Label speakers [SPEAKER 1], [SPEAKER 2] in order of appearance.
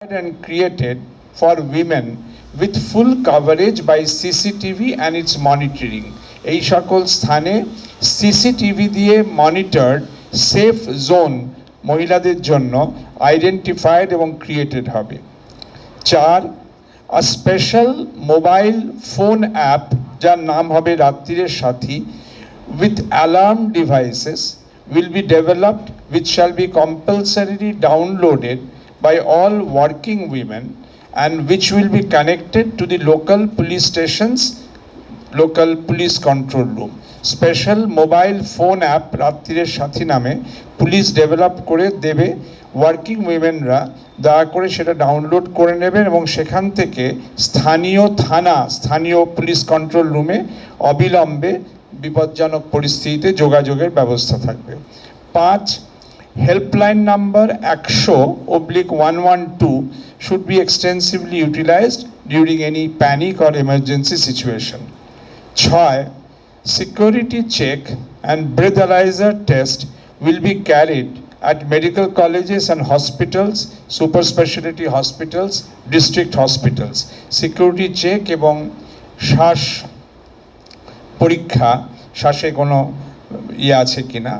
[SPEAKER 1] and created for women with full coverage by CCTV and its monitoring. এই সকল স্থানে CCTV দিয়ে monitored safe zone মহিলাদের জন্য আইডেন্টিফাইড এবং ক্রিয়েটেড হবে চার a special mobile phone app যার নাম হবে রাত্রিরের সাথী with alarm devices will be developed which shall be compulsorily downloaded by all working women and which will be connected to the local police stations local police control room special mobile phone app রাত্রিরের সাথী নামে police develop করে দেবে working উইমেনরা দয়া করে সেটা download করে নেবেন এবং সেখান থেকে স্থানীয় থানা, স্থানীয় পুলিশ কন্ট্রোল রুমে অবিলম্বে বিপজ্জনক পরিস্থিতিতে যোগাযোগের ব্যবস্থা থাকবে। পাঁচ হেল্পলাইন নাম্বার একশো oblique one one two should be extensively utilized during any panic or emergency situation. ছয় security check and breathalyzer test will be carried at medical colleges and hospitals, super specialty hospitals, district hospitals. Security check এবং শ্বাস পরীক্ষা শ্বাসে কোনো ইয়ে আছে কিনা